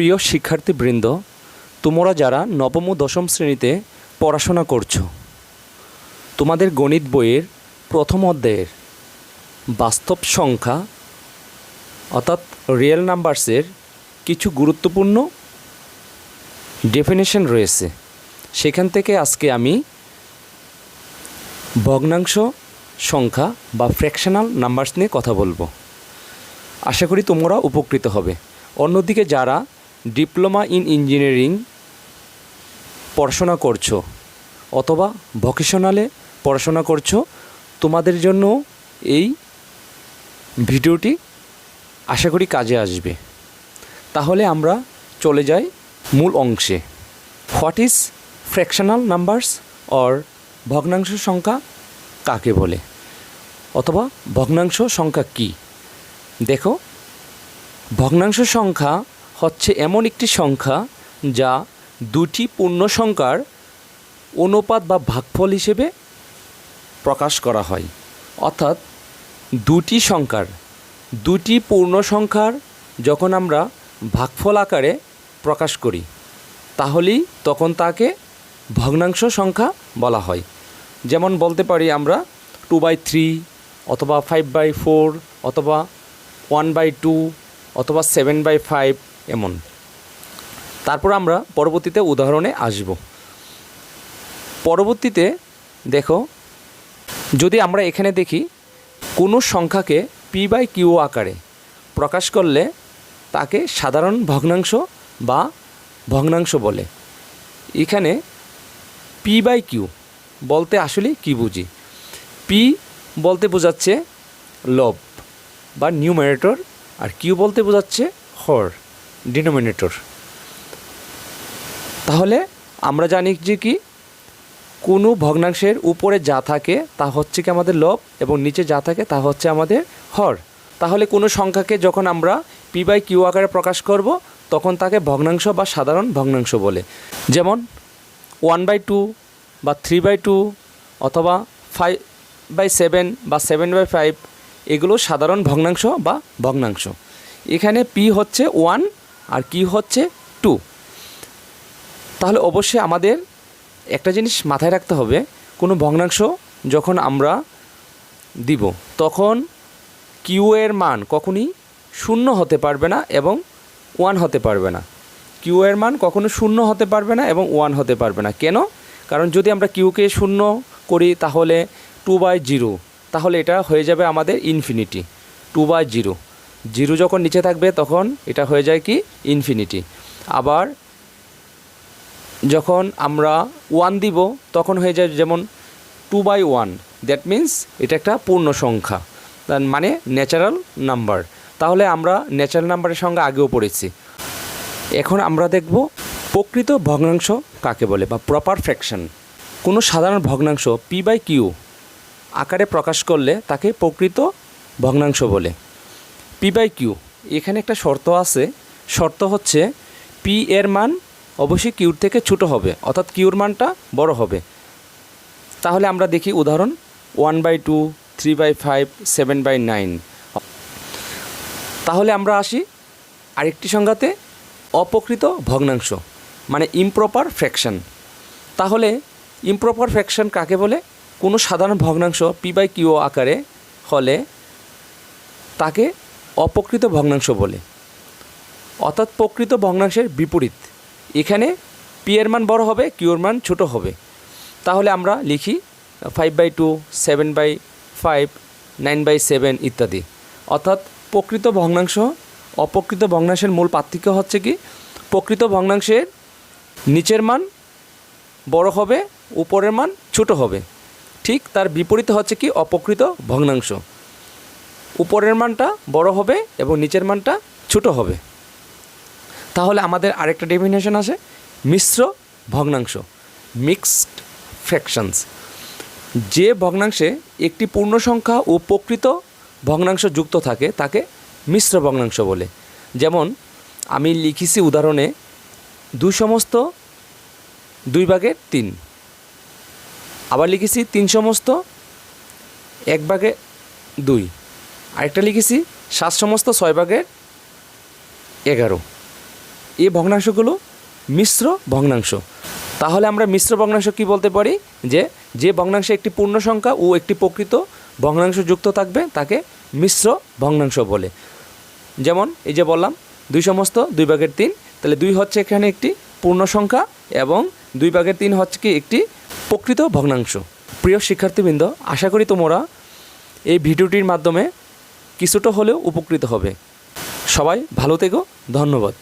প্রিয় শিক্ষার্থীবৃন্দ, তোমরা যারা নবম ও দশম শ্রেণীতে পড়াশোনা করছ, তোমাদের গণিত বইয়ের প্রথম অধ্যায়ের বাস্তব সংখ্যা, অর্থাৎ রিয়েল নাম্বারসের কিছু গুরুত্বপূর্ণ ডেফিনেশন রয়েছে। সেখান থেকে আজকে আমি ভগ্নাংশ সংখ্যা বা ফ্র্যাকশনাল নাম্বারস নিয়ে কথা বলব। আশা করি তোমরা উপকৃত হবে। অন্যদিকে যারা ডিপ্লোমা ইন ইঞ্জিনিয়ারিং পড়াশোনা করছ অথবা ভকেশনালে পড়াশোনা করছ, তোমাদের জন্য এই ভিডিওটি আশা করি কাজে আসবে। তাহলে আমরা চলে যাই মূল অংশে। What is fractional numbers or ভগ্নাংশ সংখ্যা কাকে বলে? অথবা ভগ্নাংশ সংখ্যা কী? দেখো, ভগ্নাংশ সংখ্যা হচ্ছে এমন একটি সংখ্যা যা দুটি পূর্ণ সংখ্যার অনুপাত বা ভাগফল হিসেবে প্রকাশ করা হয়। অর্থাৎ দুটি সংখ্যার, দুটি পূর্ণ সংখ্যার যখন আমরা ভাগফল আকারে প্রকাশ করি, তাহলেই তখন তাকে ভগ্নাংশ সংখ্যা বলা হয়। যেমন বলতে পারি আমরা টু বাই থ্রি অথবা ফাইভ বাই ফোর অথবা ওয়ান বাই টু অথবা সেভেন বাই ফাইভ এমন। তারপর আমরা পরবর্তীতে উদাহরণে আসব। পরবর্তীতে দেখো, যদি আমরা এখানে দেখি, কোনো সংখ্যাকে পি বাই কিউ আকারে প্রকাশ করলে তাকে সাধারণ ভগ্নাংশ বা ভগ্নাংশ বলে। এখানে পি বাই কিউ বলতে আসলে কি বুঝি? পি বলতে বোঝাচ্ছে লব বা নিউমারেটর আর কিউ বলতে বোঝাচ্ছে হর। ডিনোমিনেটর তাহলে আমরা জানি যে কি? কোনো ভগ্নাংশের উপরে যা থাকে, তা হচ্ছে কি আমাদের লব এবং নিচে যা থাকে, তা হচ্ছে আমাদের হর। তাহলে কোনো সংখ্যাকে যখন আমরা পি বাই কিউ আকারে প্রকাশ করব, তখন তাকে ভগ্নাংশ বা সাধারণ ভগ্নাংশ বলে। যেমন ওয়ান বাই টু বা থ্রি বাই টু অথবা ফাইভ বাই সেভেন বা সেভেন বাই ফাইভ এগুলো সাধারণ ভগ্নাংশ বা ভগ্নাংশ। এখানে পি হচ্ছে ওয়ান আর কি হচ্ছে? টু। তাহলে অবশ্যই আমাদের একটা জিনিস মাথায় রাখতে হবে, কোনো ভগ্নাংশ যখন আমরা দিব, তখন কিউ এর মান কখনই শূন্য হতে পারবে না এবং ওয়ান হতে পারবে না। কিউ এর মান কখনো শূন্য হতে পারবে না এবং ওয়ান হতে পারবে না। কেন? কারণ যদি আমরা কিউকে শূন্য করি তাহলে টু বাই জিরো তাহলে এটা হয়ে যাবে আমাদের infinity two by zero zero যখন নিচে থাকবে তখন এটা হয়ে যায় কি? ইনফিনিটি। আবার যখন আমরা ওয়ান দিব, তখন হয়ে যায় যেমন two by one that means এটা একটা পূর্ণ সংখ্যা। তার মানে ন্যাচারাল নাম্বার তাহলে আমরা ন্যাচারাল নাম্বারের সঙ্গে আগেও পড়েছি। এখন আমরা দেখব প্রকৃত ভগ্নাংশ কাকে বলে বা প্রপার ফ্র্যাকশন কোনো সাধারণ ভগ্নাংশ পি বাই কিউ আকারে প্রকাশ করলে তাকে প্রকৃত ভগ্নাংশ বলে। পি বাই কিউ এখানে একটা শর্ত আছে। শর্ত হচ্ছে পি এর মান অবশ্যই কিউর থেকে ছোটো হবে, অর্থাৎ কিউর মানটা বড় হবে। তাহলে আমরা দেখি উদাহরণ one by two three by five seven by nine তাহলে আমরা আসি আরেকটি সংজ্ঞাতে অপকৃত ভগ্নাংশ মানে ইমপ্রপার ফ্র্যাকশন তাহলে ইমপ্রপার ফ্র্যাকশন কাকে বলে? কোনো সাধারণ ভগ্নাংশ পি বাই কিউ আকারে হলে তাকে অপ্রকৃত ভগ্নাংশ বলে। অর্থাৎ প্রকৃত ভগ্নাংশের বিপরীত। এখানে পি এর মান বড় হবে কিউর মান ছোট হবে। তাহলে আমরা লিখি five by two seven by five nine by seven ইত্যাদি। অর্থাৎ প্রকৃত ভগ্নাংশ অপকৃত ভগ্নাংশের মূল পার্থক্য হচ্ছে কি? প্রকৃত ভগ্নাংশের নিচের মান বড় হবে, উপরের মান ছোট হবে। ঠিক তার বিপরীত হচ্ছে কি? অপকৃত ভগ্নাংশ। উপরের মানটা বড় হবে এবং নিচের মানটা ছোট হবে। তাহলে আমাদের আরেকটা ডেফিনেশন আছে মিশ্র ভগ্নাংশ মিক্সড ফ্র্যাকশনস যে ভগ্নাংশে একটি পূর্ণ সংখ্যা ও প্রকৃত ভগ্নাংশ যুক্ত থাকে, তাকে মিশ্র ভগ্নাংশ বলে। যেমন, আমি লিখেছি উদাহরণে দুই সমস্ত, দুই ভাগের তিন। আবার লিখেছি তিন সমস্ত, এক ভাগে দুই। আরেকটা লিখেছি, সাত সমস্ত ছয় ভাগের এগারো। এই ভগ্নাংশগুলো মিশ্র ভগ্নাংশ। তাহলে আমরা মিশ্র ভগ্নাংশ কি বলতে পারি? যে যে ভগ্নাংশে একটি পূর্ণ সংখ্যা ও একটি প্রকৃত ভগ্নাংশ যুক্ত থাকবে, তাকে মিশ্র ভগ্নাংশ বলে। যেমন, এই যে বললাম, দুই সমস্ত, দুই ভাগের তিন, তাহলে দুই হচ্ছে এখানে একটি পূর্ণ সংখ্যা এবং দুই ভাগের তিন হচ্ছে কি একটি প্রকৃত ভগ্নাংশ। প্রিয় শিক্ষার্থীবৃন্দ, আশা করি তোমরা এই ভিডিওটির মাধ্যমে কিছুটা হলেও উপকৃত হবে। সবাই ভালো থেকো ধন্যবাদ।